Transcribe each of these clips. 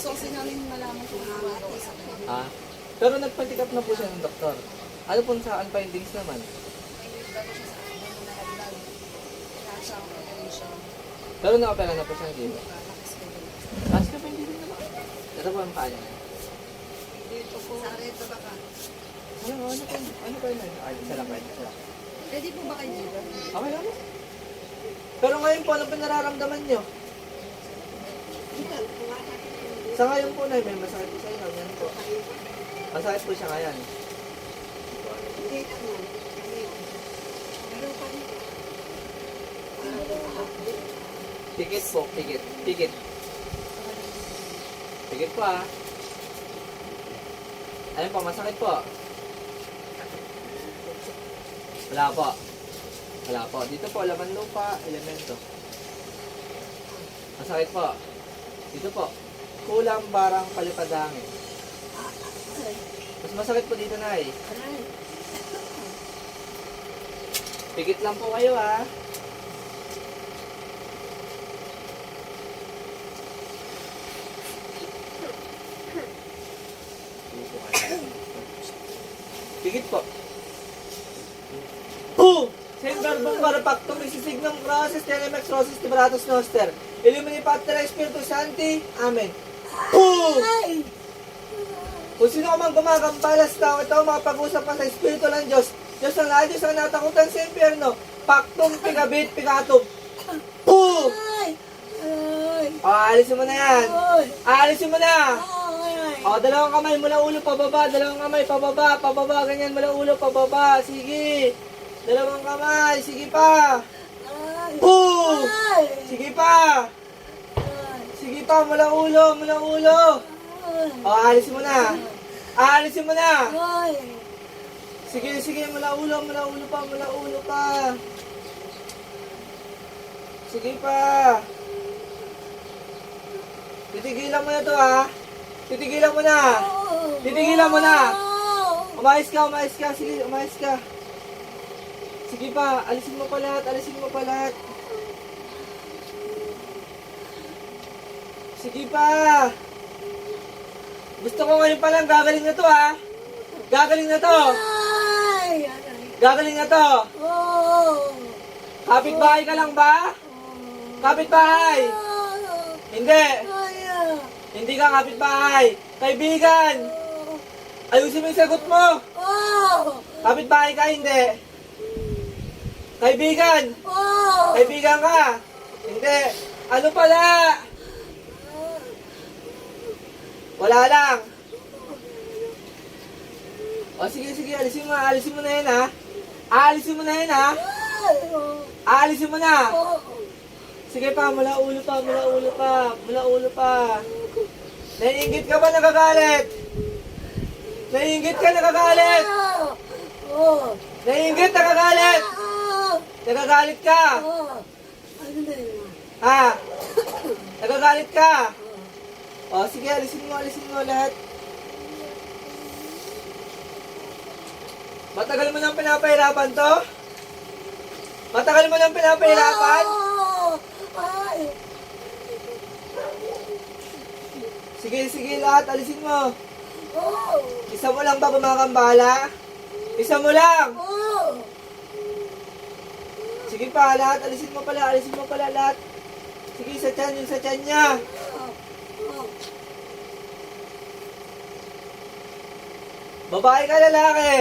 Gusto kasi namin malaman kung ano ang sakit. Ah. Pero nagpa-check up na po siya ng doktor. Ano po sa findings naman? May daw siya sa akin na nalaglag. Kaya siya ang. Pero na-opera na po siya, ba? Nakaschedule. Tapos ka pa hindi din naman. Ito po ang paa niya. Dito po. Sa rito ba ka? Ano, ano po? Ano po yun? Ay, isa lang, pwede, isa lang. Ready po ba kayo dito? Okay lang. Pero ngayon po, ano po nararamdaman nyo? Sa ngayon po na, may masakit po sa inyo. Yan po. Masakit po siya ngayon. Hindi naman. Meron pa rin. Tikit po, tikit. Tikit. Tikit po ah. Ayun po, masakit po. Wala po. Wala po. Dito po, laman lupa, elemento. Masakit po. Dito po. Kulang barang palipadangin. Mas masakit po dito na eh. Pikit lang po kayo ah. Pikit po. Boom! Sender bong parapactum, isisignum crosses, telemex crosses, tiberatus noster. Illumini Pater Espiritu Santi. Amen. Boom! Kung sino man gumagambalas tao, ito makapag-usap ka sa Espiritu ng Diyos. Diyos ang lahat, Diyos ang natakutan sa impyerno. Pactum, pigabit, pigatum. Boom! O, aalisin mo na yan. Aalisin mo na. O, dalawang kamay mula ulo pababa, dalawang kamay pababa, pababa, ganyan mula ulo pababa. Sige. Dalawang kamay, sige pa. Boom! Sige pa. Pa, mula ulo, mula ulo. O, aalisin mo na. Aalisin mo na. Sige, sige, mula ulo, mula ulo pa, mula ulo pa. Sige pa. Titigilan mo na to ha. Titigilan mo na. Titigilan mo na. Umayos ka, umayos ka. Sige, umayos ka. Sige pa, alisin mo pa lahat, alisin mo pa lahat. Sige pa. Gusto ko ngayon pa lang, gagaling na to ha. Gagaling na to. Gagaling na to. Kapit-bahay ka lang ba? Kapit-bahay. Hindi. Hindi ka kapit-bahay. Kaibigan. Ayusin mo yung sagot mo. Kapit-bahay ka, hindi. Kaibigan. Kaibigan ka. Hindi. Ano pala? Wala lang. O sige, sige. Alisin mo. Alisin mo na yan, ha? Aalisin mo na yan, ha? Aalisin mo na. Sige pa, mula ulo pa, mula ulo pa, mula ulo pa. Naiingit ka ba nagagalit? Naiingit ka nagagalit? Naiingit nagagalit? Nagagalit ka? Ha? Nagagalit ka? O sige, alisin mo, alisin mo lahat. Matagal mo nang pinapahirapan to? Matagal mo nang pinapahirapan? Sige, sige lahat, alisin mo. Isa mo lang ba gumakambala? Isa mo lang. Sige pa, lahat, alisin mo pala, alisin mo pala lahat. Sige, sa tiyan, yung sa tiyan niya. Babae ka lalaki.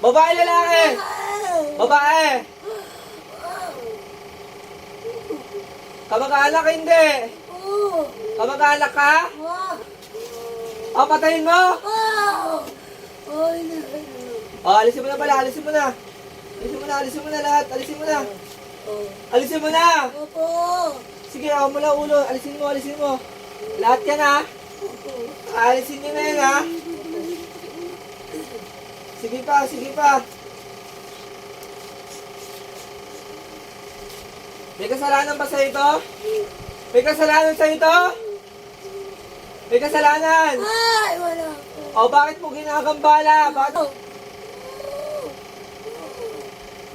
Babae lalaki. Babae. Kamag-anak hindi. Kamag-anak ka? O, patayin mo. O, alisin mo na pala, alisin mo na. Alisin mo na, alisin mo na lahat, alisin mo na. Alisin mo na. Sige, o, mula ulo, alisin mo, alisin mo. Lahat yan ha. Alisin nyo na yan ha. Sige pa, sige pa. May kasalanan ba sa ito? May kasalanan sa ito? May kasalanan? Ay, wala po. O, bakit mo ginagambala? Bakit? Oh.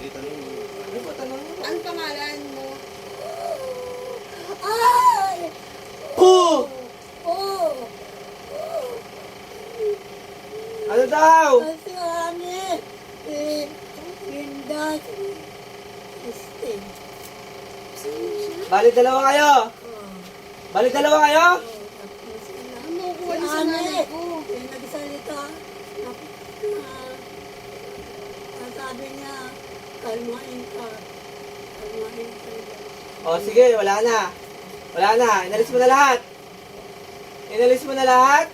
Hindi, tanong. Ano ba, mo? Ang pangalan mo? Ay! Po! Po! Oh. Ano daw? Kasi kaya, este. Bali dalawa kayo? Bali dalawa kayo? Ano Si Ane, yung nagsalita, na, na, na sabi niya, kalmain ka. Kalmain ka. O sige, wala na. Wala na. Inalis mo na lahat. Inalis mo na lahat.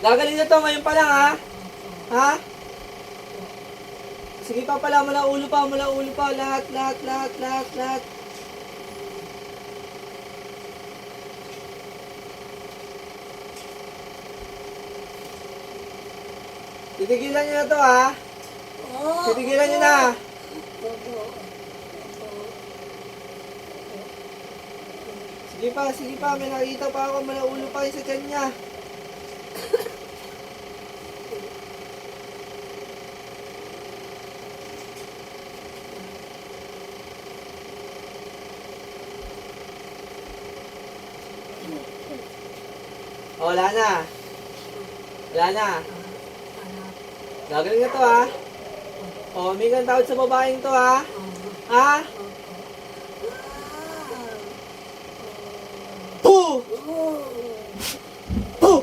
Gagaling na to ngayon pa lang ha. Ha? Sige pa pala, mula ulo pa, mula ulo pa. Lahat, lahat, lahat, lahat, lahat. Titigilan nyo na to, ha? Oo. Titigilan nyo na. Sige pa, sige pa. May nakita pa ako. Mula ulo pa yung sa tiyan O, wala na. Wala na. Gagaling na to, ha? O, may kang tawad sa babaeng to, ha? Ha? Puh! Puh!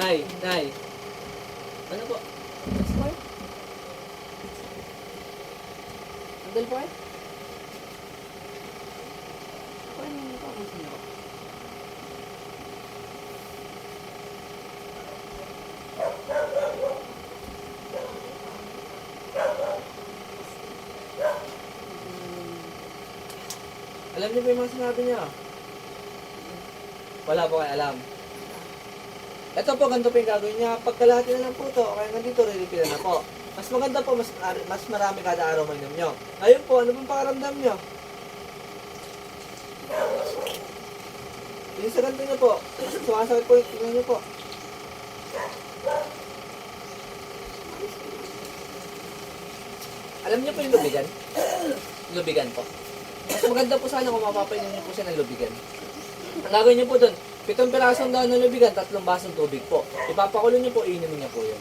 Nay, nay. Ano po? Yes, po? Andal po eh? Alam niyo ba yung mga sinabi niya? Wala po kayo alam. Ito po, ganito po yung gagawin niya. Pagkalahati na lang po ito, okay nga dito, re-refill na po. Mas maganda po, mas, mas marami kada araw mainom nyo. Ngayon po, ano pong pakaramdam nyo? Yung sa ganito nyo po, mas sumasakit po yung tingnan nyo po. Alam niyo po yung lubigan? lubigan po. Mas maganda po sana kung mapapainom niyo po siya ng lubigan. Ang gagawin niyo po doon, pitong pirasong daon ng lubigan, tatlong basong tubig po. Ipapakulo niyo po, iinumin niya po yun.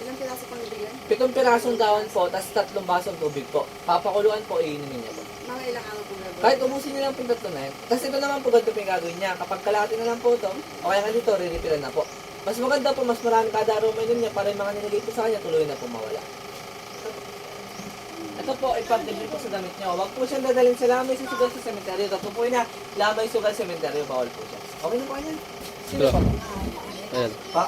Ilang piraso pang nabigyan? Pitong pirasong daon po, tapos tatlong basong tubig po. Papakuluan po, iinumin niya po. Mga ilang araw po nabigyan? Kahit ubusin niya lang po yung tatlo na yun. Tapos ito naman po, ganito po yung gagawin niya. Kapag kalahati na lang po ito, o kaya nga dito, re-refillan na po. Mas maganda po, mas marami kada araw mainom niya para yung mga nilagay po sa kanya, tuloy na po mawala. Ito po, ipag-deliver po sa damit niyo. Huwag po siyang dadalhin sa lamay sa sugal sa sementeryo. Ito po na lamay sugal sa sementeryo, bawal po siya. Okay na po kanya? Sino po? Ayan. Pa?